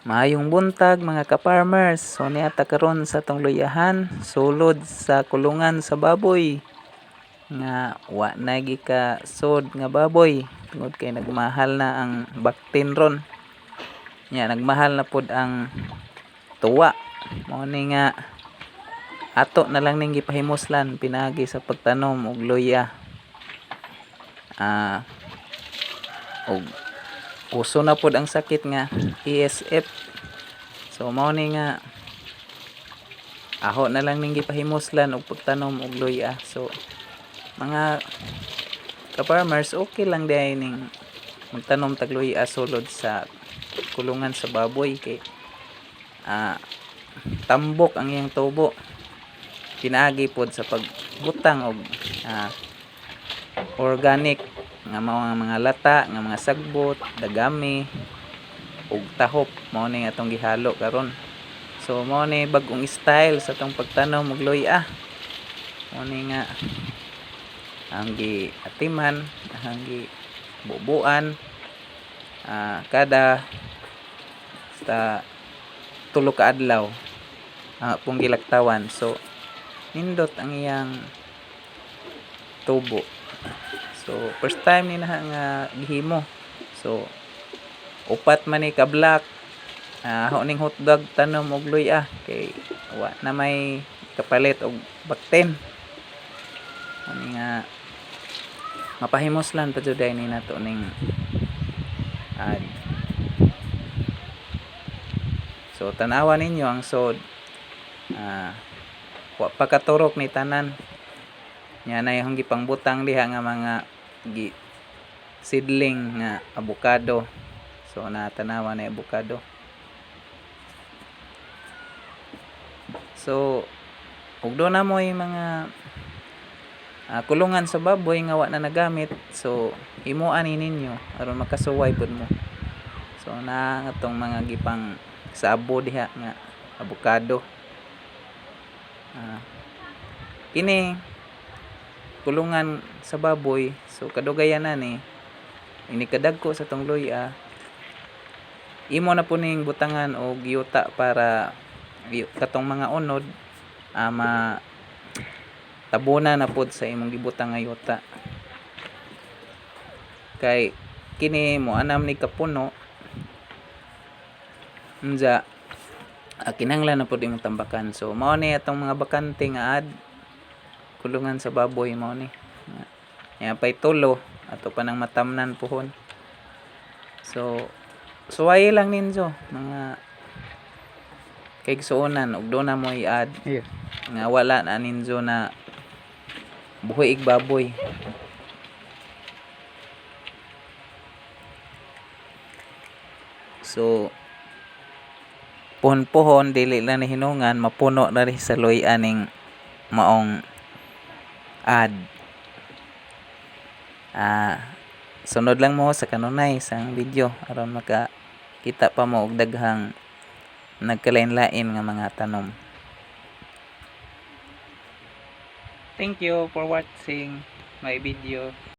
Maayong buntag mga ka-farmers. So niata karon sa tong luyahan sulod sa kulungan sa baboy nga wa na gi ka sod nga baboy tungod kay nagmahal na ang baktin ron. Nya nagmahal na pud ang tuwa. Mao ni nga ato na lang ning gipahimuslan pinagi sa pagtanom og luya. Ah og uso na pud ang sakit nga ESF so mao ni nga aho na lang ning gipahimuslan og pagtanom og luya. So mga ka-farmers okay lang day ning magtanom tag luya sulod sa kulungan sa baboy kay ah tambok ang iyang tubo. Pinaagi pod sa pagbutang og ah, organic nga mao nga mga lata nga mga sagbot dagami ug tahop. Mao ni atong gihalo karon. So mao ni bag-ong style sa tong pagtanom og luya mao ni nga ang giatiman ang gi bubuan ah, kada sa tulo ka adlaw ang pong gilaktawan. So nindot ang iyang tubo So, first time ni na nga gihimo. So, upat man ni ka black. Ah, uh, ning hotdog tanom og luya kay wa na may kapalit og bakten. Ani nga mapahimos lang pa jud ni nato ning ad. So, tanawa ninyo ang sod. Ah, wa pa katurok ni tanan nya na yung gipangbutang diha nga mga gi seedling nga avocado so natanawa na avocado so ug do na mo yung mga ah, kulungan sa baboy nga wa na nagamit. So himuan ni ninyo aron makasuway pud mo. So na nga tong mga gipang sa abo diha nga avocado ah, kini kulungan sa baboy. So kadugayan na ni. Ini kadagko sa tong luya imo na po ning butangan og yuta para katong mga unod ama tabuna na pod sa imong gibutang nga yuta. Kay kini mo anam ni kapuno. Unja ah, kinahanglan na pod imong tambakan. So mao ni atong mga bakante nga ad kulungan sa baboy mo ni. Yan pa'y tulo ato pa ng matamnan pohon so suwaye lang ninyo mga kay suonan ug do na mo i-add. Iya. nga wala na ninyo na buhi ig baboy. So pohon-pohon dili lang ni hinungan mapuno na rin sa loy aning maong ad. Ah sunod lang mo sa kanunay sang video aron maka kita pa mo og daghang nagkalain-lain nga mga tanom. Thank you for watching my video